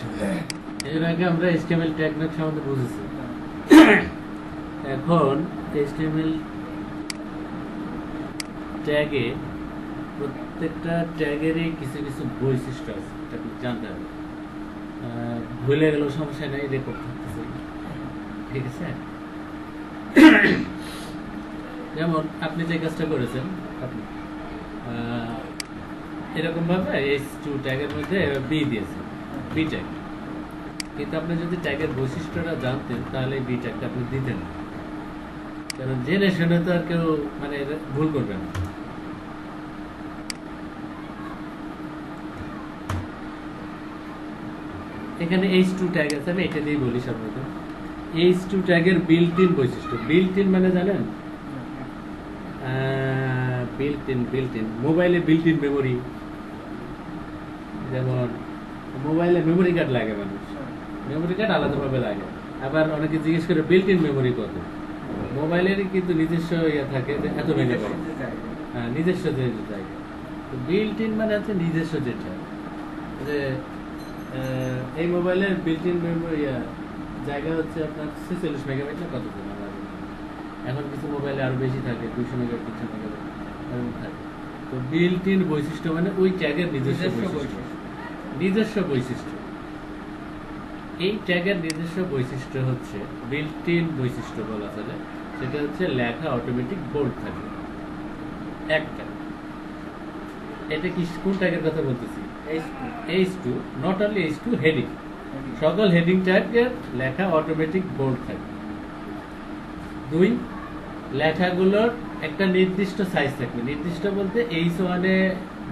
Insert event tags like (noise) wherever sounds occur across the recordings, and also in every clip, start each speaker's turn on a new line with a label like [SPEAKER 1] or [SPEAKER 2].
[SPEAKER 1] আচ্ছা এর আগে আমরা HTML ট্যাগ নেট সম্বন্ধে বুঝেছি। এখন HTML ট্যাগে প্রত্যেকটা ট্যাগেরই কিছু কিছু বৈশিষ্ট্য আছে এটা জানতে হবে ভুলে গেলেও সমস্যা নেই রেকর্ড থাকতেছে। ঠিক আছে? যেমন আপনি যে কাজটা করেছেন আপনি আহ, এরকম ভাবে এইচ টু ট্যাগের মধ্যে বি দিয়েছেন। বি ট্যাগ কিন্তু আপনি যদি ট্যাগের বৈশিষ্ট্যটা জানতেন, তাহলে বি ট্যাগটা আপনি দিতেন না। কারণ জেনে শুনে তো আর কেউ মানে ভুল করবে না। এখানে এইচ টু ট্যাগ আছে, আমি এটা দিয়েই বলি সাধারণত। এইচ টু ট্যাগের বিল্ট ইন বৈশিষ্ট্য। বিল্ট ইন মানে জানেন? বিল্ট ইন বিল্ট ইন মোবাইলে বিল্ট ইন মেমোরি যেমন মোবাইলে মেমোরি কার্ড লাগে মানুষ। মেমোরি কার্ড আলাদাভাবে লাগে। আবার অনেকে জিজ্ঞেস করে বিল্ট ইন মেমোরি কত? মোবাইলের কিন্তু নিজস্ব ইয়ে থাকে যে এত মেগাবাইট হ্যাঁ নিজস্ব যে জায়গা। তো বিল্ট ইন মানে হচ্ছে নিজস্ব যেটা। যে এই মোবাইলের বিল্ট ইন মেমোরি জায়গা হচ্ছে আপনার ছেচল্লিশ মেগাবাইট না কত এখন কিছু মোবাইলে আরও বেশি থাকে দুশো মেগাবাইট তিনশো মেগাবাইট এরকম থাকে। তো বিল্ট ইন বৈশিষ্ট্য মানে ওই ট্যাগের নিজস্ব বৈশিষ্ট্য। নিজস্ব বৈশিষ্ট্য। এই ট্যাগের নিজস্ব বৈশিষ্ট্য হচ্ছে বিল্ট ইন বৈশিষ্ট্য বলা চলে সেটা হচ্ছে লেখা অটোমেটিক বোল্ড থাকে। একটা এটা কি কোন ট্যাগের কথা বলতেছি? H two not only H two heading সকল হেডিং ট্যাগের লেখা অটোমেটিক বোল্ড থাকে। দুই লেখাগুলোর একটা নির্দিষ্ট সাইজ থাকবে। নির্দিষ্ট বলতে এইচ ওয়ানে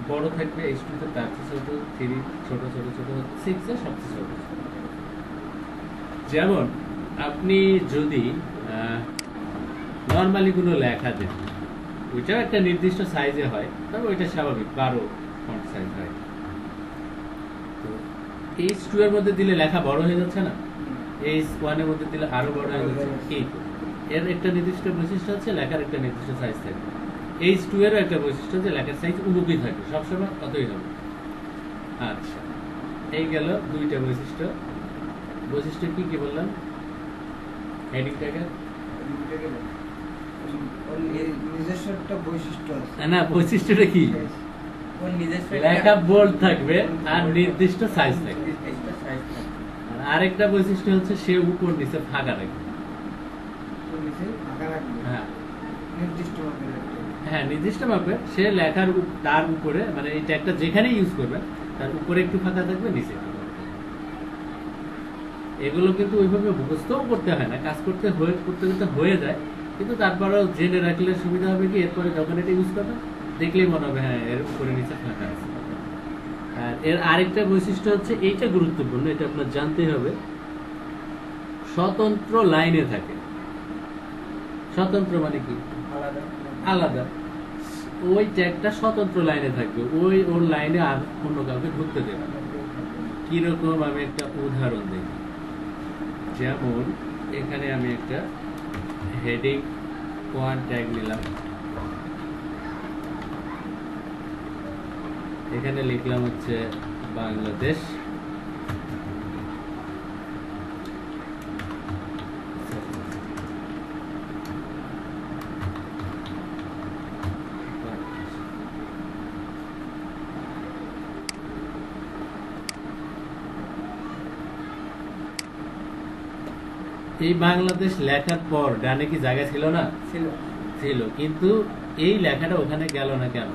[SPEAKER 1] বড় থাকবে এইচ টুতে তার চেয়ে ছোট থ্রি ছোট ছোট ছোট সিক্সে সবচেয়ে ছোট। যেমন আপনি যদি নর্মালি কোনো লেখা দেন ওইটাও একটা নির্দিষ্ট সাইজে হয় তবে ওইটা স্বাভাবিক বারো ফন্ট সাইজ হয়। তো এইচ টু এর মধ্যে দিলে লেখা বড় হয়ে যাচ্ছে না? এইচ ওয়ানের মধ্যে দিলে আরও বড় হয়ে যাচ্ছে? এই এর একটা নির্দিষ্ট বৈশিষ্ট্য হচ্ছে লেখার একটা নির্দিষ্ট সাইজ থাকে এইচ টু এরও একটা বৈশিষ্ট্য হচ্ছে লেখার সাইজ উন্নতি থাকে সবসময় কতই হবে। আচ্ছা এই গেল দুইটা বৈশিষ্ট্য। বৈশিষ্ট্য কি কি বললাম? হেডিং ট্যাগের
[SPEAKER 2] নিজস্ব একটা বৈশিষ্ট্য আছে।
[SPEAKER 1] না বৈশিষ্ট্যটা কি?
[SPEAKER 2] ওর নিজস্ব
[SPEAKER 1] লেখা বোল্ড থাকবে আর নির্দিষ্ট সাইজ থাকবে। আরেকটা বৈশিষ্ট্য হচ্ছে সে উপর নিচে ফাঁকা রাখবে। হ্যাঁ।
[SPEAKER 2] নির্দিষ্ট রাখবে।
[SPEAKER 1] হ্যাঁ নির্দিষ্ট ভাবে সে লেখার তার উপরে মানে এই ট্যাগটা যেখানে ইউজ করবে তার উপরে একটু ফাঁকা থাকবে নিচে। এগুলো কিন্তু ওইভাবে মুখস্থও করতে হয় না কাজ করতে হয়ে করতে করতে হয়ে যায় কিন্তু তারপরেও জেনে রাখলে সুবিধা হবে কি এরপরে যখন এটা ইউজ করবে দেখলেই মনে হবে হ্যাঁ এর উপরে নিচে ফাঁকা আছে। আর এর আরেকটা বৈশিষ্ট্য হচ্ছে এইটা গুরুত্বপূর্ণ এটা আপনার জানতেই হবে। স্বতন্ত্র লাইনে থাকে। স্বতন্ত্র মানে কি?
[SPEAKER 2] আলাদা।
[SPEAKER 1] আলাদা। ওই ট্যাগটা স্বতন্ত্র লাইনে থাকবে। ওই ওর লাইনে আর অন্য কাউকে ঢুকতে দেবে কীরকম আমি একটা উদাহরণ দিই যেমন, এখানে আমি একটা হেডিং ওয়ান ট্যাগ নিলাম। এখানে লিখলাম হচ্ছে বাংলাদেশ। এই বাংলাদেশ লেখার পর ডানে কি জায়গা ছিল না?
[SPEAKER 2] ছিল।
[SPEAKER 1] ছিল কিন্তু এই লেখাটা ওখানে গেল না কেন?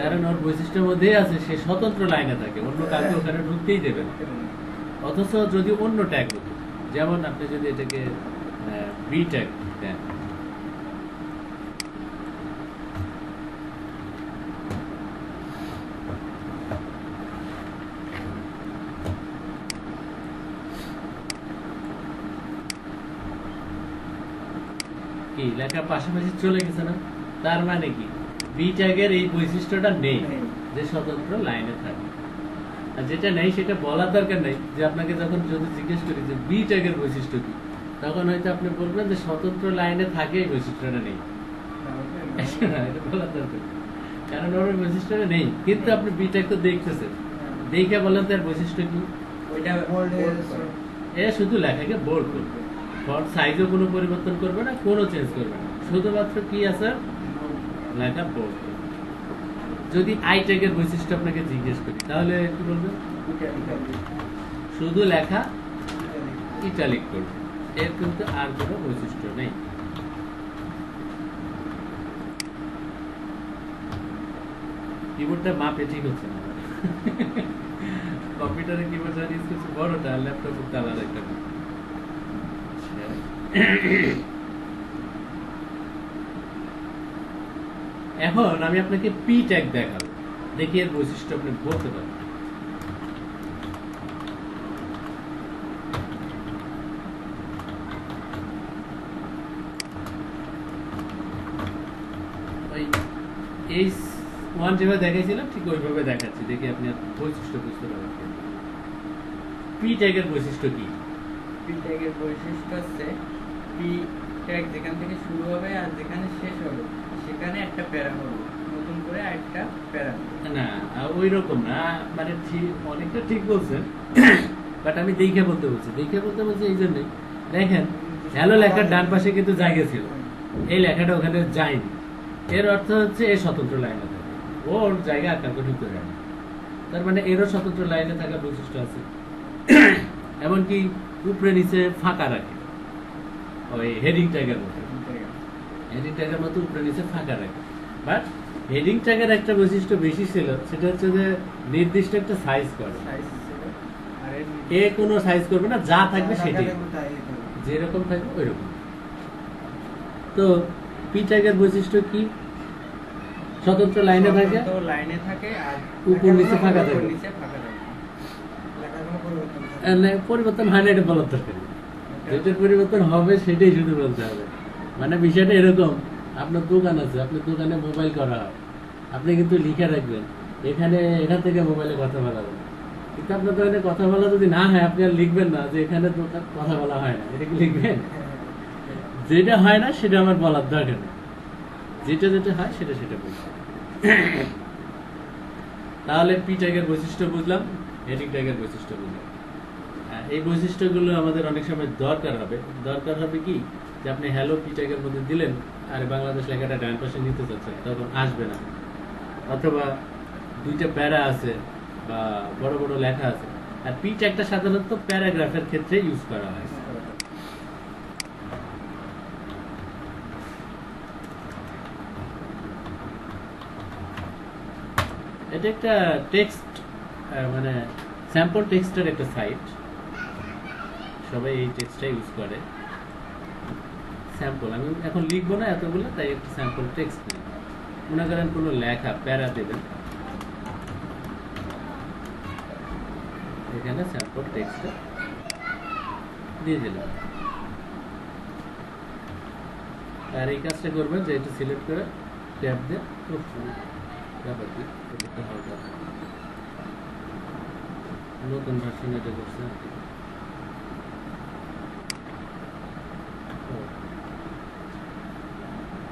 [SPEAKER 1] কারণ ওর বৈশিষ্ট্যের মধ্যেই আছে সে স্বতন্ত্র লাইনে থাকে অন্য কাউকে ওখানে ঢুকতেই দেবে না। অথচ যদি অন্য ট্যাগ যেমন আপনি যদি এটাকে বি ট্যাগ দেন কি? লেখা পাশাপাশি চলে গেছে না? তার মানে কি? বি ট্যাগের এই বৈশিষ্ট্যটা নেই। যে স্বতন্ত্র লাইনে থাকে। আর যেটা নেই সেটা বলার দরকার নেই। যে আপনাকে যখন যদি জিজ্ঞেস করি যে বি ট্যাগের বৈশিষ্ট্য কি তখন হয়তো আপনি বলবেন যে স্বতন্ত্র লাইনে থাকে এই বৈশিষ্ট্যটা নেই। (laughs) এটা বলার দরকার কারণ ওর বৈশিষ্ট্যটা নেই। কিন্তু আপনি বি ট্যাগ তো দেখতেছেন। দেখে বলেন তার বৈশিষ্ট্য কি। এ শুধু লেখাকে বোর্ড করবে। ফন্ট সাইজও কোনো পরিবর্তন করবে না, কোনো চেঞ্জ করবে না। শুধুমাত্র কি আছে? লেখা বোল্ড যদি আই ট্যাগের বৈশিষ্ট্য আপনাকে জিজ্ঞেস করি, তাহলে কি বলবেন শুধু লেখা ইটালিক করবে এর কিন্তু আর কোনো বৈশিষ্ট্য নেই। কিবোর্ডটা মাপে ঠিক হচ্ছে না। কম্পিউটারে কিবোর্ড ইউজ করছি বড়টা আর ল্যাপটপের আলাদা একটা। (coughs) এখন আমি আপনাকে পি ট্যাগ দেখাবো। দেখি এর বৈশিষ্ট্য আপনি বলতে পারবেন এই ওয়ান যেভাবে দেখাইছিলাম, ঠিক ওইভাবে দেখাচ্ছি। দেখি আপনি বৈশিষ্ট্য বুঝতে পারবেন পি ট্যাগের বৈশিষ্ট্য কি?
[SPEAKER 2] Tag এর বৈশিষ্ট্য হচ্ছে P tag যেখান থেকে শুরু হবে আর যেখানে শেষ হবে, সেখানে একটা প্যারা হবে। নতুন করে আরেকটা প্যারা
[SPEAKER 1] না ওই রকম না। মানে ঠিক, অনেকটা ঠিক বলছেন। বাট আমি দেখে বলতে বলছি, দেখে বলতে বলছি এই জন্যই দেখেন হ্যালো লেখার ডান পাশে কিন্তু জায়গা ছিল। এই লেখাটা ওখানে যায়নি। এর অর্থ হচ্ছে এ স্বতন্ত্র লাইনে থাকে। ওর জায়গা আকাঙ্ক্ষা ঢুকতে যায় না। তার মানে এরও স্বতন্ত্র লাইনে থাকার বৈশিষ্ট্য আছে। এমনকি উপরে নিচে ফাঁকা রাখে। ওই হেডিং ট্যাগের মতো হেডিং ট্যাগের মতো উপরে নিচে ফাঁকা রাখে। বাট হেডিং ট্যাগের একটা বৈশিষ্ট্য বেশি ছিল সেটা হচ্ছে যে নির্দিষ্ট একটা সাইজ করে। এ কোনো সাইজ করবে না যা থাকবে
[SPEAKER 2] হবে।
[SPEAKER 1] যেরকম থাকবে ওই রকম তো পি ট্যাগের বৈশিষ্ট্য কি? স্বতন্ত্র লাইনে থাকে।
[SPEAKER 2] লাইনে থাকে আর
[SPEAKER 1] উপর নিচে ফাঁকা থাকে।
[SPEAKER 2] পরিবর্তন থাকে। না।
[SPEAKER 1] আর না, পরিবর্তন হয় না এটা বলার দরকার যেটার পরিবর্তন হবে, সেটাই শুধু বলতে হবে। মানে বিষয়টা এরকম। আপনার দোকান আছে, আপনার দোকানে মোবাইল করা হয়। আপনি কিন্তু লিখে রাখবেন। এখানে, এখান থেকে মোবাইলে কথা বলা যাবে কিন্তু আপনার দোকানে কথা বলা যদি না হয়, আপনি আর লিখবেন না যে এখানে দোকান কথা বলা হয় না। এটা কি লিখবেন? যেটা হয় না, সেটা আমার বলার দরকার নেই। যেটা যেটা হয়, সেটা সেটা বলছি তাহলে পি ট্যাগের বৈশিষ্ট্য বুঝলাম হেডিং ট্যাগের বৈশিষ্ট্য বুঝলাম। এই বৈশিষ্ট্যগুলো আমাদের অনেক সময় দরকার হবে। দরকার হবে কি? যে আপনি হ্যালো পি ট্যাগের মধ্যে দিলেন, আর বাংলাদেশ লেখাটা ডান পাশে নিতে চাচ্ছেন, তখন আসবে না। অথবা দুইটা প্যারা আছে বা বড় বড় লেখা আছে, আর পি ট্যাগটা সাধারণত প্যারাগ্রাফের ক্ষেত্রে ইউজ করা হয়। এটা একটা টেক্সট মানে স্যাম্পল টেক্সটের একটা সাইট সবাই এই টেক্সটটা ইউজ করে। স্যাম্পল আমি এখন লিখব না এতগুলো, তাই একটা স্যাম্পল টেক্সট নিই। মনে করেন কোনো লেখা, প্যারা দেবেন। এখানে স্যাম্পল টেক্সটটা দিয়ে দিলাম। আর এই কাজটা করবেন যে এটা সিলেক্ট করে ট্যাব দিয়ে ব্যাপার কি নতুন ভার্সন এটা করছে আর কি। ও,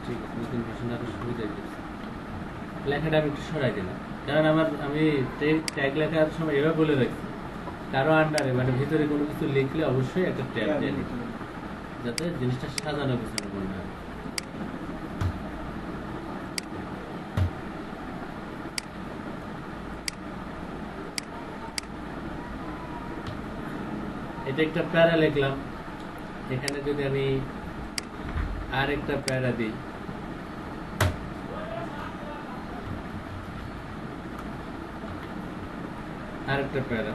[SPEAKER 1] ঠিক নতুন ভার্সন আরও লেখাটা আমি একটু সরাই দিলাম। কারণ আমার আমি ট্যাগ লেখার সময় এভাবে বলে রাখছি। কারও আন্ডারে মানে ভিতরে কোনো কিছু লিখলে অবশ্যই একটা ট্যাব দিয়ে লিখি যাতে জিনিসটা সাজানো গোছানো মনে হয়। এটা একটা প্যারা লিখলাম। এখানে যদি আমি আর একটা প্যারা দিই। আর একটা প্যারা।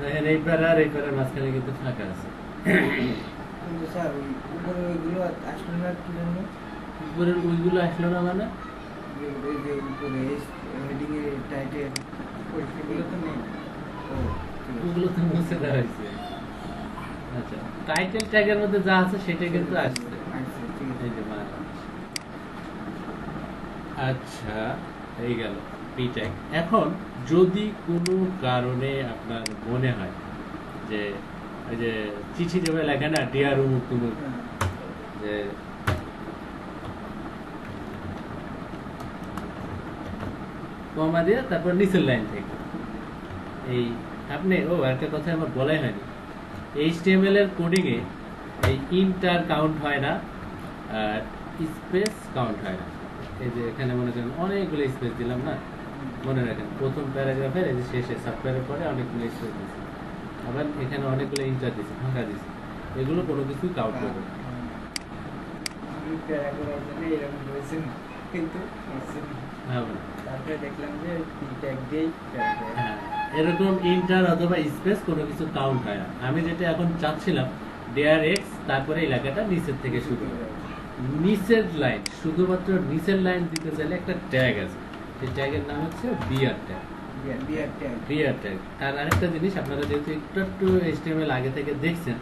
[SPEAKER 1] দেখেন এই প্যারা আর এই প্যারার মাঝখানে কিন্তু ফাঁকা আছে।
[SPEAKER 2] কিন্তু স্যার ওই উপরে ওইগুলো আসলো না কি জন্য
[SPEAKER 1] উপরের ওইগুলো আসলো না মানে?
[SPEAKER 2] এই- এই যে উপরে হেডিং এর টাইটেল তো নেই।
[SPEAKER 1] ওগুলো তো মুছে দেওয়া হয়েছে। আচ্ছা টাইটেল ট্যাগের মধ্যে যা আছে সেটা কিন্তু আসছে। এই যে। আচ্ছা এই গেল এখন যদি কোনো কারণে আপনার মনে হয় যে যে চিঠি লেখে না ডিয়ার উমুক তুমুক যে কমা দিয়ে তারপর নিচের লাইন থেকে। এই আপনি, ও একটা কথা আমার বলাই হয়নি। এইচটিএমএল এর কোডিংয়ে এই ইন্টার কাউন্ট হয় না, আর স্পেস কাউন্ট হয় না। এই যে এখানে মনে করেন অনেকগুলো স্পেস দিলাম না? মনে রাখেন প্রথম প্যারাগ্রাফের এই যে শেষে সাব পরে অনেকগুলো স্পেস দিয়েছি আবার এখানে অনেকগুলো ইন্টার দিয়েছি ফাঁকা দিয়েছি এগুলো কোনো কিছু কাউন্ট করবে না।
[SPEAKER 2] আমি প্যারা করার জন্য এরকম করেছিলাম কিন্তু না। তারপরে দেখলাম যে ট্যাগ দিয়েই।
[SPEAKER 1] হ্যাঁ, এরকম ইন্টার অথবা স্পেস কোনো কিছু কাউন্ট হয় না। আমি যেটা এখন চাচ্ছিলাম ডেয়ার এক্স তারপরে এলাকাটা নিচের থেকে শুরু হবে। নিচের লাইন শুধুমাত্র নিচের লাইন দিতে চাইলে একটা ট্যাগ আছে। সেই ট্যাগের নাম হচ্ছে বিয়ার ট্যাগ
[SPEAKER 2] বিয়ার বিয়ার ট্যাগ
[SPEAKER 1] আর আরেকটা জিনিস আপনারা যেহেতু একটু একটু এইচটিএমএল আগে থেকে দেখছেন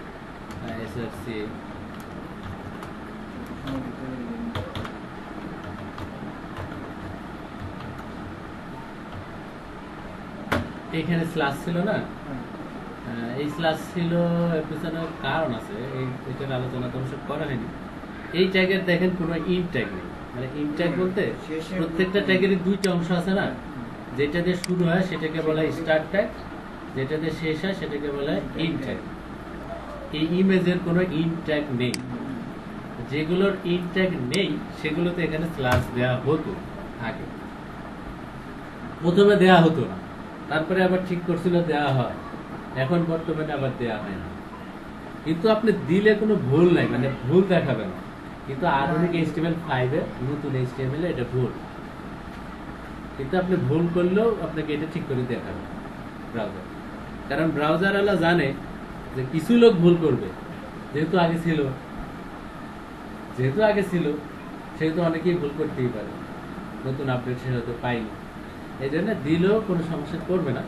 [SPEAKER 1] এসআরসি এখানে স্লাস ছিল না? আহ, এই স্লাস ছিল এর পিছনে কারণ আছে এটার আলোচনা তো করা হয়নি। এই ট্যাগের দেখেন কোনো ইন ট্যাগ নেই। মানে ইন ট্যাগ বলতে প্রত্যেকটা ট্যাগেরই দুইটা অংশ আছে না? যেটা দিয়ে শুরু হয় সেটাকে বলা হয় স্টার্ট ট্যাগ যেটা দিয়ে শেষ হয় সেটাকে বলা হয় ট্যাগ এই ইমেজের কোনো ইন ট্যাগ নেই। যেগুলোর ইন ট্যাগ নেই সেগুলোতে এখানে স্লাস দেওয়া হতো আগে। প্রথমে দেয়া হতো না। তারপরে আবার ঠিক করছিল দেয়া হয়। এখন বর্তমানে আবার দেয়া হয় না। কিন্তু আপনি দিলে কোনো ভুল নাই মানে ভুল দেখাবে না। কিন্তু আধুনিক এইচটিএমএল ফাইভে নতুন এইচটিএমএল এটা ভুল। কিন্তু আপনি ভুল করলেও আপনাকে এটা ঠিক করে দেখাবে ব্রাউজার কারণ ব্রাউজার আলা জানে যে কিছু লোক ভুল করবে। যেহেতু আগে ছিল। যেহেতু আগে ছিল, সেহেতু অনেকেই ভুল করতেই পারে। নতুন আপডেট সে হয়তো পাইনি এই জন্য দিলেও কোনো সমস্যা করবে না।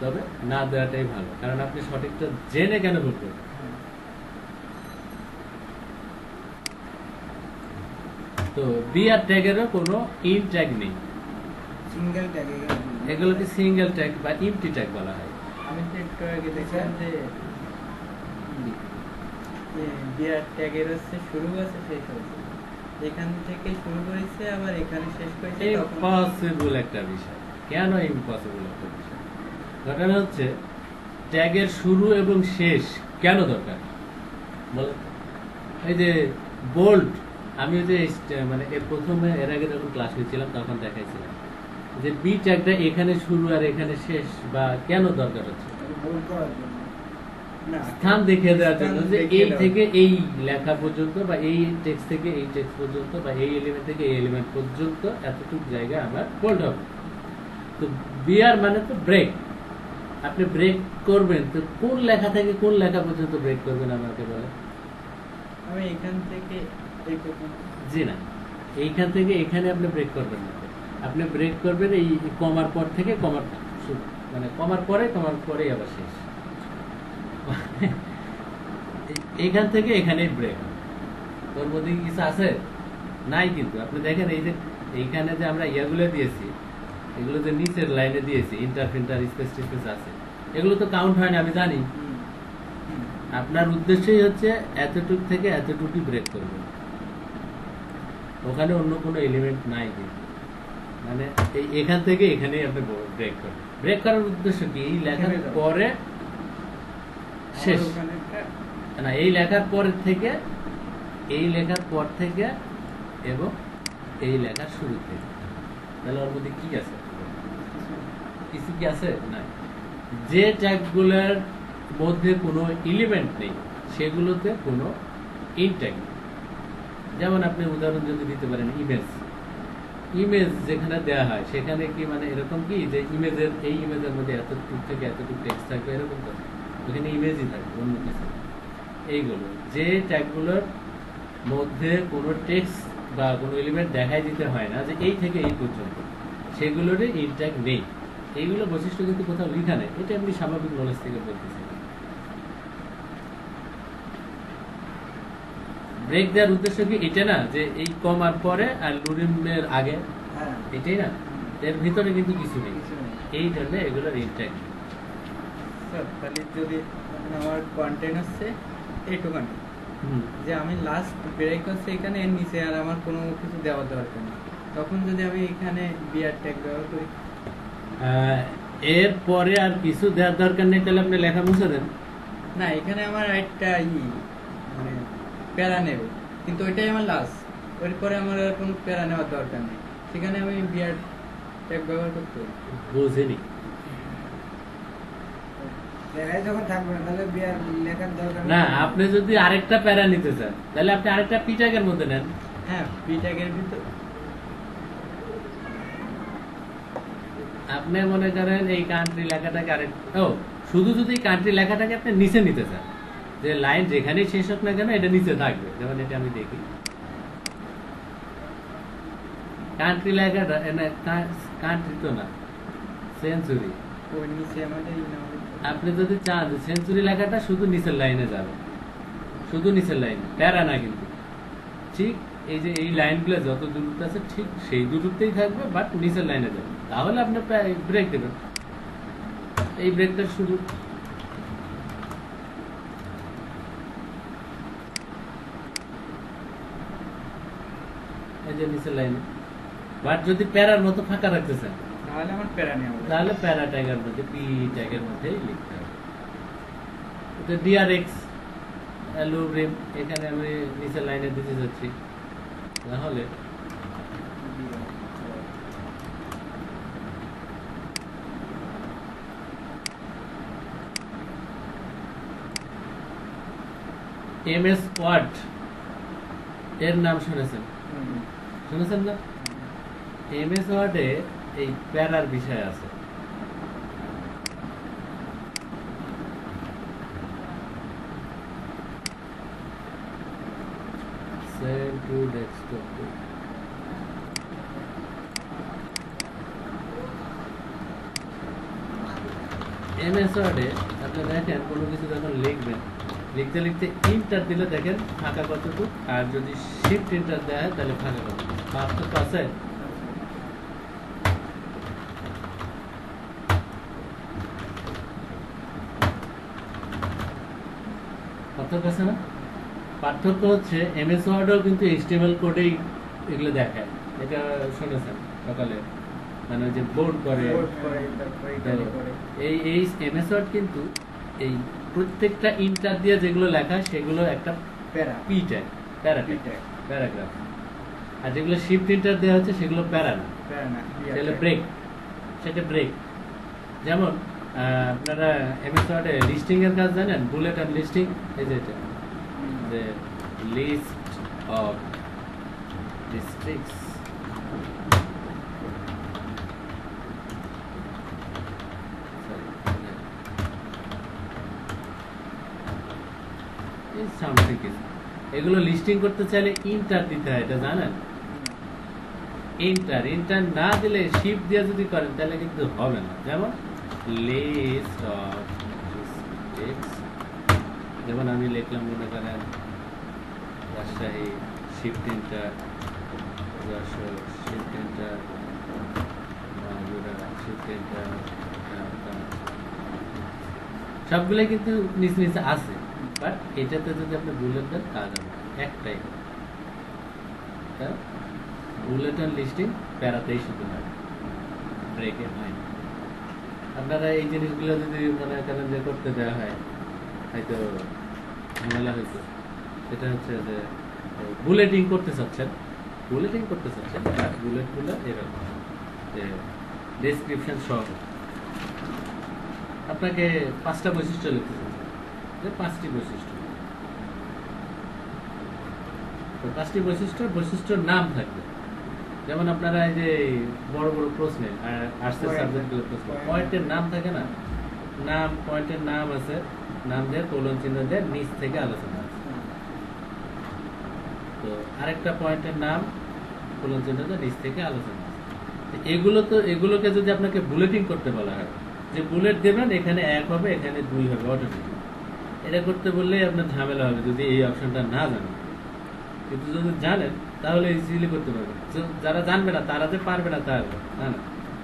[SPEAKER 1] তবে না দেওয়াটাই ভালো। কারণ আপনি সঠিকটা জেনে কেন ভুল করবেন? তো বি বিআর ট্যাগেরও কোনো ইন ট্যাগ নেই।
[SPEAKER 2] সিঙ্গেল ট্যাগ
[SPEAKER 1] এগুলোকে সিঙ্গেল ট্যাগ বা ইমটি ট্যাগ বলা হয়।
[SPEAKER 2] আমি তো একটু আগে দেখলাম যে বিয়ার ট্যাগের হচ্ছে শুরু আছে শেষ হয়েছে। এখান থেকে শুরু করেছে আবার এখানে শেষ করেছে
[SPEAKER 1] ইম্পসিবল একটা বিষয়। কেন ইম্পসিবল একটা বিষয়? ঘটনা হচ্ছে ট্যাগের শুরু এবং শেষ কেন দরকার? বলো এই যে বোল্ড আমি ওই যে মানে প্রথমে এর আগে যখন ক্লাস নিচ্ছিলাম তখন দেখাইছিলাম যে বি ট্যাগটা এখানে শুরু আর এখানে শেষ বা কেন দরকার হচ্ছে? স্থান দেখিয়ে দেওয়ার জন্য যে এই থেকে এই লেখা পর্যন্ত বা এই টেক্সট থেকে এই টেক্সট পর্যন্ত বা এই এলিমেন্ট থেকে এই এলিমেন্ট পর্যন্ত এতটুকু জায়গা আমার বোল্ড হবে তো বিয়ার মানে তো ব্রেক আপনি ব্রেক করবেন তো কোন লেখা থেকে কোন লেখা পর্যন্ত ব্রেক করবেন আমাকে বলে
[SPEAKER 2] আমি এখান থেকে
[SPEAKER 1] জি না। এইখান থেকে এখানে আপনি ব্রেক করবেন না। আপনি ব্রেক করবেন এই কমার পর থেকে কমার মানে কমার পরে কমার পরেই আবার শেষ। (laughs) এইখান থেকে এখানেই ব্রেক তোর মধ্যে কিছু আছে? নাই কিন্তু। আপনি দেখেন এই যে এইখানে যে আমরা ইয়াগুলো দিয়েছি এগুলো যে নিচের লাইনে দিয়েছি ইন্টার ফিন্টার স্পেস টিস্পেস আছে। এগুলো তো কাউন্ট হয় না আমি জানি। আপনার উদ্দেশ্যই হচ্ছে এতটুক থেকে এতটুকুই ব্রেক করবেন। ওখানে অন্য কোনো এলিমেন্ট নাই কিন্তু। মানে এই এখান থেকে এখানেই আপনি ব্রেক করবেন ব্রেক করার উদ্দেশ্য কি? এই লেখার পরে শেষ। না এই লেখার পর থেকে এই লেখার পর থেকে এবং এই লেখার শুরু থেকে। তাহলে ওর মধ্যে কি আছে? কিছু কি আছে? না যে ট্যাগগুলোর মধ্যে কোনো এলিমেন্ট নেই সেগুলোতে কোনো ইনট্যাগ নেই। যেমন আপনি উদাহরণ যদি দিতে পারেন, ইমেজ। ইমেজ যেখানে দেওয়া হয়, সেখানে কি মানে এরকম কি যে ইমেজের, এই ইমেজের মধ্যে এতটুকু থেকে এতটুকু টেক্সট থাকবে, এরকম তো? ওখানে ইমেজই থাকবে, অন্য কিছু। এইগুলো, যে ট্যাগগুলোর মধ্যে কোনো টেক্সট বা কোনো এলিমেন্ট দেখাই দিতে হয় না, যে এই থেকে এই পর্যন্ত, সেগুলোরই ইনট্যাগ নেই। এইগুলো বৈশিষ্ট্য কিন্তু কোথাও লেখা নেই। এটা আপনি স্বাভাবিক নলেজ থেকে বলতেছি ব্রেক দেওয়ার উদ্দেশ্য কি? এটা না যে এই কমার পরে আর লুরিমের আগে।
[SPEAKER 2] হ্যাঁ।
[SPEAKER 1] এটাই না? এর ভিতরে কিন্তু কিছু নেই। এই জন্য এগুলোর ইনট্যাগ
[SPEAKER 2] স্যার, তাহলে যদি আমার কন্টেন্ট হচ্ছে এইটুখানি।
[SPEAKER 1] হুম।
[SPEAKER 2] যে আমি লাস্ট ব্রেক হচ্ছে এখানে এর নিচে আর আমার কোনো কিছু দেওয়ার দরকার নেই। তখন যদি আমি এখানে বিয়ার ট্যাগ ব্যবহার করি।
[SPEAKER 1] এর পরে আর কিছু দেওয়ার দরকার নেই তাহলে আপনি লেখা মুছে দেন।
[SPEAKER 2] না এখানে আমার একটা ই। প্যারা নেবে। কিন্তু ওইটাই আমার লাস্ট এরপরে আমার আর কোনো প্যারা নেওয়ার দরকার নেই। সেখানে আমি বিয়ার ট্যাগ ব্যবহার করতে
[SPEAKER 1] বুঝিনি।
[SPEAKER 3] না।
[SPEAKER 1] আপনি যদি আরেকটা প্যারা নিতে চান তাহলে আপনি আরেকটা পিটাকের মধ্যে নেন।
[SPEAKER 2] হ্যাঁ ভিতর।
[SPEAKER 1] আপনি মনে করেন এই কান্ট্রি লেখাটাকে আরেক ও শুধু যদি এই কান্ট্রি লেখাটাকে আপনি নিচে নিতে চান। যে লাইন যেখানেই শেষ হোক না কেন এটা নিচে থাকবে। যেমন এটা আমি দেখি। কান্ট্রি লেখাটা কান্ট্রি তো না সেঞ্চুরি। আপনি যদি চান সেঞ্চুরি লেখাটা শুধু নিচের লাইনে যাবে। শুধু নিচের লাইন প্যারা না কিন্তু। ঠিক এই যে এই লাইনগুলো যত দূরত্ব আছে ঠিক সেই দূরত্বেই থাকবে বাট নিচের লাইনে যাবে। তাহলে আপনি ব্রেক দেবেন। এই ব্রেকটা শুধু যে নিচের লাইনে। বাট যদি প্যারার মতো ফাঁকা রাখতে চান
[SPEAKER 2] তাহলে আমার প্যারা নেওয়া হবে
[SPEAKER 1] তাহলে প্যারা ট্যাগের মধ্যে পি ট্যাগের মধ্যেই লিখতে হবে। তো ডিআরএক্স লুব্রিম এখানে আমি নিচের লাইনে দিতে যাচ্ছি। তাহলে এম এস ওয়ার্ড এর নাম শুনেছেন। শুনেছেন না? এম এস ওয়ার্ডে এই প্যারার বিষয় আছে. এমএস ওয়ার্ডে আপনি দেখেন, কোনো কিছু যখন লিখবেন, লিখতে লিখতে ইন্টার দিলে দেখেন ফাঁকা কতটুকু, আর যদি শিফট ইন্টার দেয়, তাহলে ফাঁকা কত পার্থক্য আছে পার্থক্য আছে না? পার্থক্য হচ্ছে এমএস ওয়ার্ডও কিন্তু এইচটিএমএল কোডেই এগুলো দেখায়। এটা শুনেছেন সকালে। মানে যে বোর্ড করে।
[SPEAKER 2] Board করে।
[SPEAKER 1] এই এই এমএস ওয়ার্ড কিন্তু এই প্রত্যেকটা ইন্টার দিয়ে যেগুলো লেখা সেগুলো একটা
[SPEAKER 2] para.
[SPEAKER 1] P tag
[SPEAKER 2] tag।
[SPEAKER 1] Paragraph. আর যেগুলো শিফট ইন্টার দেওয়া হচ্ছে সেগুলো প্যারা না
[SPEAKER 2] প্যারা
[SPEAKER 1] সেগুলো ব্রেক সেটা ব্রেক যেমন আপনারা এমএস ওয়ার্ডে লিস্টিং এর কাজ জানেন? বুলেট আর লিস্টিং এই যে of districts Sorry, is something is- এগুলো লিস্টিং করতে চাইলে ইন্টার দিতে হয়, এটা জানেন? ইন্টার ইন্টার না দিলে শিফট দিয়ে যদি করেন, তাহলে কিন্তু হবে না। যেমন লিস্ট অফ যেমন আমি লিখলাম মনে করেন Rajshahi shift enter shift enter shift enter সবগুলো কিন্তু নিচ নিচে আছে। বাট এটাতে যদি আপনি বুলেট দেন কাজ হবে। একটাই। বুলেট অ্যান্ড লিস্টিং প্যারাতেই শুধু হয়। ব্রেকে হয় আপনারা এই জিনিসগুলো যদি মনে করেন যে করতে দেওয়া হয়, হয়তো ঝামেলা হয়েছে সেটা হচ্ছে যে বুলেটিং করতে চাচ্ছেন বুলেটিং করতে চাচ্ছেন আর বুলেটগুলো এরকম, যে ডেসক্রিপশন সহ। আপনাকে পাঁচটা বৈশিষ্ট্য লিখতে চাচ্ছেন যে পাঁচটি বৈশিষ্ট্য। তো পাঁচটি বৈশিষ্ট্য বৈশিষ্ট্যর নাম থাকবে। যেমন আপনারা এই যে বড় বড় প্রশ্নে আর্টসের সাবজেক্টগুলো প্রশ্ন। পয়েন্টের নাম থাকে না? নাম পয়েন্টের নাম আছে। নাম দিয়ে কোলন চিহ্ন দিয়ে নিচ থেকে আলোচনা আছে। তো আরেকটা পয়েন্টের নাম কোলন চিহ্ন দিয়ে নিচ থেকে আলোচনা আছে। তো এগুলো তো এগুলোকে যদি আপনাকে বুলেটিং করতে বলা হয় যে বুলেট দেবেন এখানে এক হবে এখানে দুই হবে অটোমেটিক এটা করতে বললেই আপনার ঝামেলা হবে যদি এই অপশনটা না জানেন। কিন্তু যদি জানেন, তাহলে ইজিলি করতে পারবেন। যে- যারা জানবে না, তারা যে পারবে না, তা না। না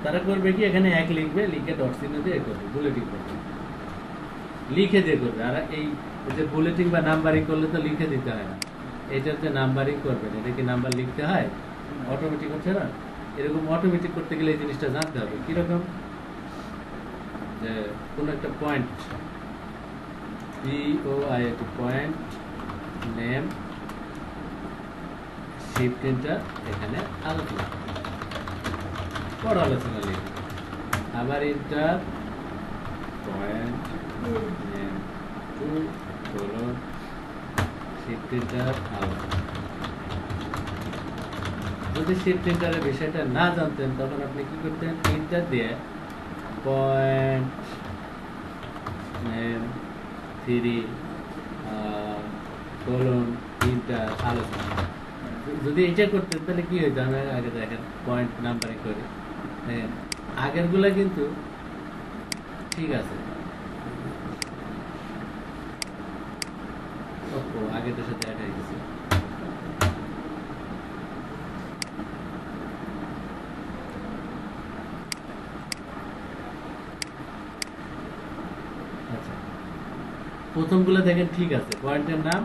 [SPEAKER 1] তারা করবে কি, এখানে এক লিখবে, লিখে ডট চিহ্ন দিয়ে করবে বুলেটিং করবে। লিখে দিয়ে করবে। আর এই যে বুলেটিং বা নাম্বারিং করলে তো লিখে দিতে হয় না। এটাতে নাম্বারিং করবেন, এটা কি নাম্বার লিখতে হয়? অটোমেটিক হচ্ছে না? এরকম অটোমেটিক করতে গেলে এই জিনিসটা জানতে হবে। কীরকম? যে কোনো একটা পয়েন্ট একটি পয়েন্ট নেম শিফট এন্টার এখানে আলোচনা পর আলোচনা লিখব। আবার enter point name two colon shift enter আলোচনা যদি শিফট এন্টারের বিষয়টা না জানতেন, তখন আপনি কি করতেন? এন্টার দিয়ে point name three colon enter আলোচনা। যদি এটা করতেন, তাহলে কি হইতো আমি আগে দেখেন পয়েন্ট নাম্বারিং করি। আগেরগুলা কিন্তু ঠিক আছে। ও আগেরটার সাথে অ্যাড হয়ে গেছে আচ্ছা প্রথমগুলো দেখেন, ঠিক আছে। পয়েন্টের নাম,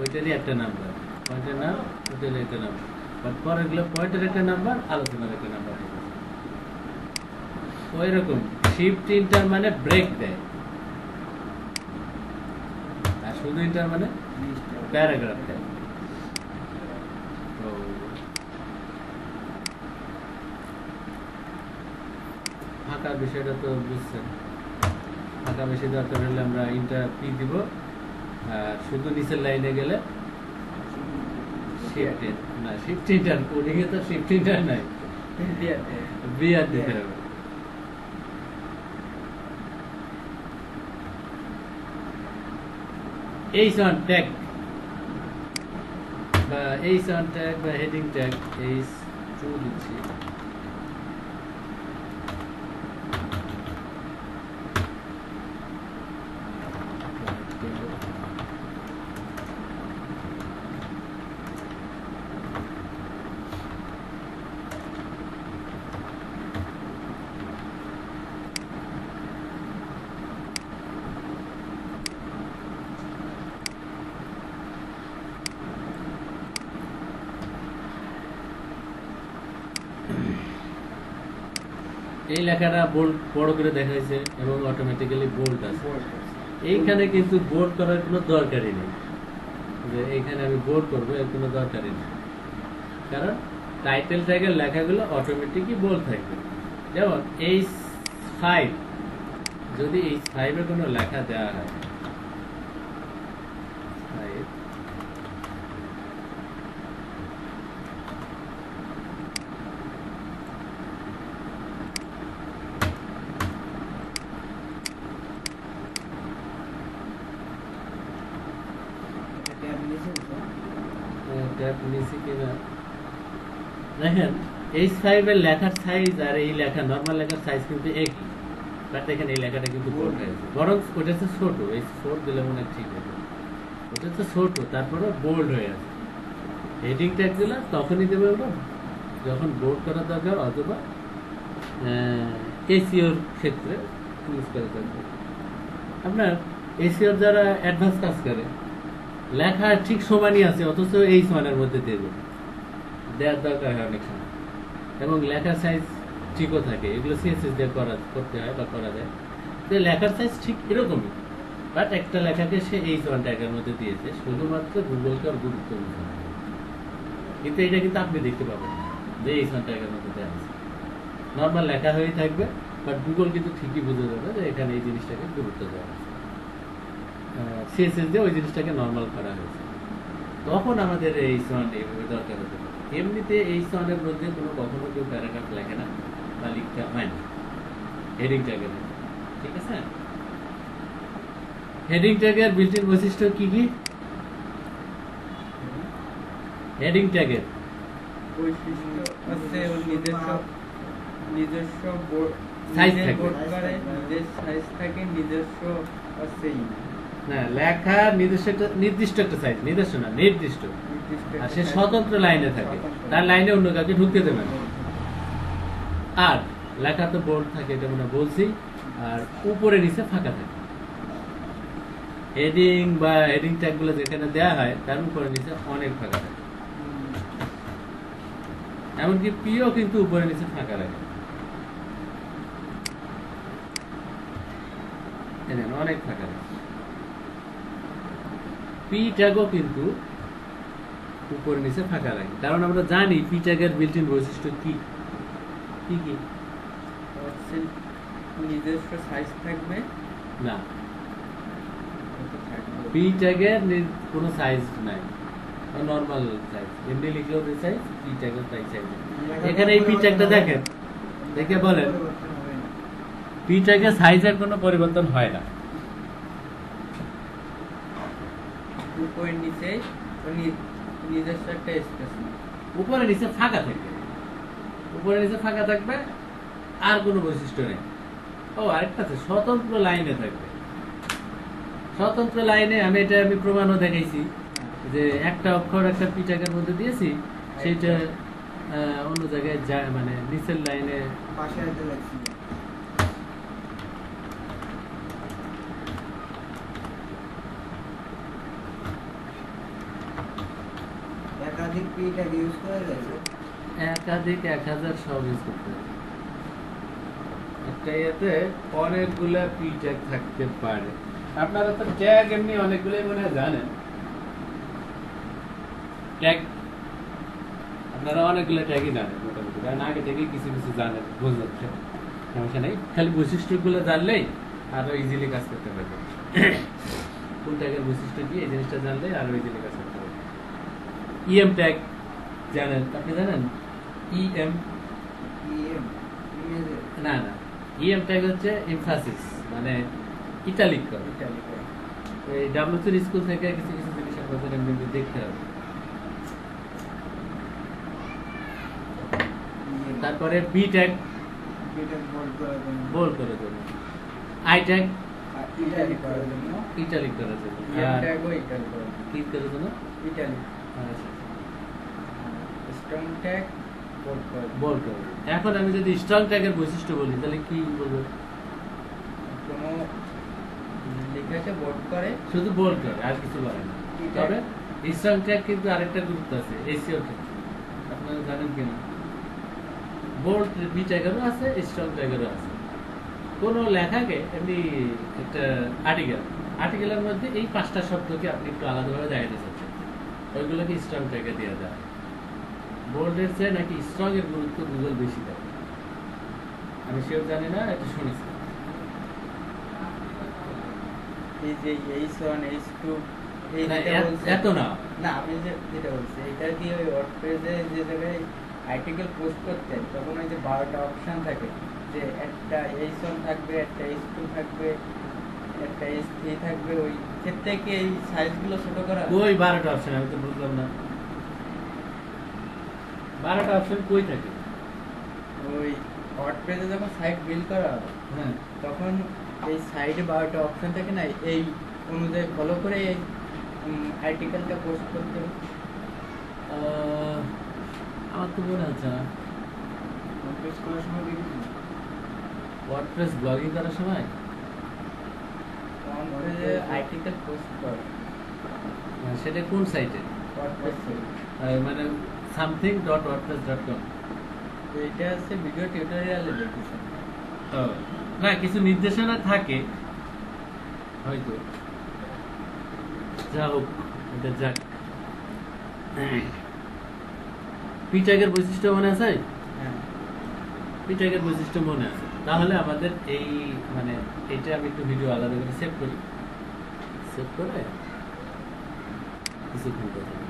[SPEAKER 1] ওইটারই একটা নাম্বার পয়েন্টের নাম, ওইটারই একটা নাম্বার বাট পরেরগুলো পয়েন্টের একটা নাম্বার আলোচনার একটা নাম্বার ওই রকম শিফট ইন্টার মানে ব্রেক দেয়। আর শুধু ইন্টার মানে প্যারাগ্রাফ দেয়। তো ফাঁকা বিষয়টা তো বুঝছেন। ফাঁকা বেশি দরকার হলে আমরা ইন্টার পি দিব। শুধু নিচের লাইনে গেলে এই বা এই সন ট্যাগ বা হেডিং ট্যাগ এই টু দিচ্ছি এই লেখাটা বোল্ড বড় করে দেখাইছে এবং অটোমেটিক্যালি বোল্ড আছে। এইখানে কিন্তু বোর্ড করার কোনো দরকারই নেই। যে এইখানে আমি বোর্ড করব এর কোনো দরকারই নেই। কারণ টাইটেল ট্যাগের লেখাগুলো অটোমেটিকই বোল্ড থাকবে। যেমন এইচ ফাইভ যদি এইচ ফাইভে কোনো লেখা দেওয়া হয় নিয়েছি দেখেন এইচ এর লেখার সাইজ আর এই লেখা নর্মাল লেখার সাইজ কিন্তু একই। বাট দেখেন এই লেখাটা কিন্তু বরং ওটা হচ্ছে ছোট। এই ফোর দিলে মনে ঠিক হবে। ওটা হচ্ছে ছোট তারপরে বোল্ড হয়ে আছে। হেডিং ট্যাগ দিলে তখনই দেবে ওটা যখন বোর্ড করা দরকার অথবা এসিওর ক্ষেত্রে ইউজ করা দরকার। আপনার এসিওর যারা অ্যাডভান্স কাজ করে লেখা ঠিক সমানই আছে, অথচ এই সমানের মধ্যে দেবে। দেওয়ার দরকার হয় অনেক সময়। এবং লেখার সাইজ ঠিকও থাকে, এগুলো সিএসএস দিয়ে করা, করতে হয় বা করা যায়। তো লেখার সাইজ ঠিক এরকমই। বাট একটা লেখাকে সে এই ওয়ান ট্যাগের মধ্যে দিয়েছে, শুধুমাত্র গুগলকে আর গুরুত্ব দিতে। কিন্তু এটা কিন্তু আপনি দেখতে পাবেন যে এই ওয়ান ট্যাগের মধ্যে দেওয়া আছে। নর্মাল লেখা হয়েই থাকবে বাট গুগল কিন্তু ঠিকই বুঝে যাবে যে এখানে এই জিনিসটাকে গুরুত্ব দেওয়া আছে। সিএসএস দিয়ে ওই জিনিসটাকে নর্মাল করা হয়েছে। তখন আমাদের এই সন এইভাবে দরকার হতে। পারে এমনিতে এই সনের মধ্যে কোনো কখনো কেউ প্যারাগ্রাফ লেখে না বা লিখতে হয় না। হেডিং ট্যাগের ঠিক আছে? হেডিং ট্যাগের বিল্ট বৈশিষ্ট্য কি কি? হেডিং ট্যাগের
[SPEAKER 2] বৈশিষ্ট্য হচ্ছে নিজস্ব নিজস্ব বোর্ড
[SPEAKER 1] থাকে।
[SPEAKER 2] নিজের সাইজ থাকে নিজস্ব হচ্ছে
[SPEAKER 1] না লেখার নির্দিষ্ট একটা নির্দিষ্ট একটা সাইজ নিজস্ব না নির্দিষ্ট।
[SPEAKER 2] নির্দিষ্ট
[SPEAKER 1] আর সে স্বতন্ত্র লাইনে থাকে। তার লাইনে অন্য কাউকে ঢুকতে দেবে না। আর লেখা তো বোর্ড থাকে এটা বলছি। আর উপরে নিচে ফাঁকা থাকে। হেডিং বা হেডিং যেখানে দেওয়া হয় তার উপরে নিচে অনেক ফাঁকা থাকে। এমনকি পিও কিন্তু উপরে নিচে ফাঁকা দেখেন অনেক ফাঁকা পি ট্যাগও কিন্তু উপরে নিচে ফাঁকা রাখি কারণ আমরা জানি পি ট্যাগের বিল্ট ইন বৈশিষ্ট্য কি। কি কি?
[SPEAKER 2] নিজস্ব সাইজ থাকবে?
[SPEAKER 1] না। পি ট্যাগের কোনো সাইজ নাই। নর্মাল সাইজ এমনি লিখলেও দুই সাইজ পি ট্যাগের তাই সাইজ এখানে এই পি ট্যাগটা দেখেন। দেখে বলেন। পি ট্যাগের সাইজের কোনো পরিবর্তন হয় না।
[SPEAKER 2] উপরের নিচে নিজস্ব একটা স্পেস
[SPEAKER 1] উপরে নিচে ফাঁকা থাকবে। উপরে নিচে ফাঁকা থাকবে আর কোনো বৈশিষ্ট্য নেই। ও আরেকটা আছে স্বতন্ত্র লাইনে থাকবে। স্বতন্ত্র লাইনে আমি এটা আমি প্রমাণও দেখাইছি যে একটা অক্ষর একটা পিটাকের মধ্যে দিয়েছি সেইটা অন্য জায়গায় যায় মানে নিচের লাইনে
[SPEAKER 3] পাশে একাধিক ইউজ করা
[SPEAKER 1] এক হাজার সব ইউজ করতে হবে একটা ইয়েতে অনেকগুলা পি ট্যাগ থাকতে পারে। আপনারা তো ট্যাগ এমনি অনেকগুলোই মনে হয় জানেন। ট্যাগ আপনারা অনেকগুলো ট্যাগই জানেন মোটামুটি। কারণ আগে থেকে কিছু কিছু জানেন বোঝাচ্ছে সমস্যা নেই। খালি বৈশিষ্ট্যগুলো জানলেই আরও ইজিলি কাজ করতে পারবে (coughs) কোন ট্যাগের বৈশিষ্ট্য কি? এই জিনিসটা জানলে আরও ইজিলি ইএম ট্যাগ জানেন আপনি জানেন? ইএম
[SPEAKER 3] ইএম
[SPEAKER 1] না না। ইএম ট্যাগ হচ্ছে এমফাসিস মানে ইটালিক করা এই ডাব্লিউসির স্কুল থেকে কিছু কিছু জিনিস আপনাদের এমনি দেখতে হবে। তারপরে বি ট্যাগ
[SPEAKER 3] বোল্ড করার জন্য।
[SPEAKER 1] আই ট্যাগ
[SPEAKER 3] ইটালিক করার জন্য।
[SPEAKER 1] ইটালিক করার জন্য। কি করার জন্য?
[SPEAKER 2] ইটালিক
[SPEAKER 1] আচ্ছা,
[SPEAKER 2] স্ট্রং ট্যাগ করে
[SPEAKER 1] বোল্ড জন্য। এখন আমি যদি স্ট্রং ট্যাগের বৈশিষ্ট্য বলি তাহলে কি বলব?
[SPEAKER 2] কোনো লেখাকে বোর্ড করে?
[SPEAKER 1] শুধু বোল্ড করে আর কিছু বলে না। তবে স্ট্রং ট্যাগ কিন্তু আরেকটা গুরুত্ব আছে এসিও ট্যাগ আপনারা জানেন কিনা? বোল্ড বি ট্যাগেরও আছে স্ট্রং ট্যাগেরও আছে। কোনো লেখাকে এমনি একটা আর্টিকেল আর্টিকেলের মধ্যে এই পাঁচটা শব্দকে আপনি একটু আলাদাভাবে দেখাতে চাচ্ছেন। ওইগুলোকে স্ট্রং ট্যাগে দেওয়া যায় বোল্ডের চেয়ে নাকি স্ট্রং এর গুরুত্ব গুগল বেশি দেয়। আমি সেও জানি না এটা শুনেছি।
[SPEAKER 2] এই যে এইচ ওয়ান এইচ টু এই
[SPEAKER 1] না,
[SPEAKER 2] যেটা
[SPEAKER 1] এত- না।
[SPEAKER 2] না আমি যে যেটা বলছি এটা দিয়ে ওই ওয়ার্ডপ্রেসে যে জায়গায় আর্টিকেল পোস্ট করতেন তখন ওই যে বারোটা অপশন থাকে যে একটা এইচ ওয়ান থাকবে একটা এইচ টু থাকবে একটা এইচ থ্রি থাকবে ওই ক্ষেত্রে কি এই সাইজগুলো ছোট করা
[SPEAKER 1] ওই বারোটা অপশন আমি তো বুঝলাম না। বারোটা অপশন কই থাকে?
[SPEAKER 2] ওই ওয়ার্ডপ্রেসে যখন সাইট বিল করা হয়
[SPEAKER 1] হ্যাঁ।
[SPEAKER 2] তখন এই সাইডে বারোটা অপশন থাকে না এই অনুযায়ী ফলো করে এই আর্টিকেলটা পোস্ট করতে
[SPEAKER 1] আমার তো মনে হচ্ছে না
[SPEAKER 3] কমপ্লিট করার সময় দেখেছি
[SPEAKER 1] ওয়ার্ডপ্রেস ব্লগিং করার সময়?
[SPEAKER 2] ওয়ার্ডপ্রেসে আর্টিকেল পোস্ট করে।
[SPEAKER 1] সেটা কোন সাইটে
[SPEAKER 2] ওয়ার্ডপ্রেসে
[SPEAKER 1] মানে something dot WordPress dot com
[SPEAKER 2] তো এটা হচ্ছে ভিডিও টিউটোরিয়ালে দেখেছি
[SPEAKER 1] না কিছু নির্দেশনা থাকে। হয়তো। যা হোক এটা যাক। পিটাকের বৈশিষ্ট্য মনে আছে?
[SPEAKER 2] হ্যাঁ।
[SPEAKER 1] পিটাকের বৈশিষ্ট্য মনে আছে। তাহলে আমাদের এই মানে এটা আমি একটু ভিডিও আলাদা করে সেভ করি। সেভ করে? কিছুক্ষণ কথা।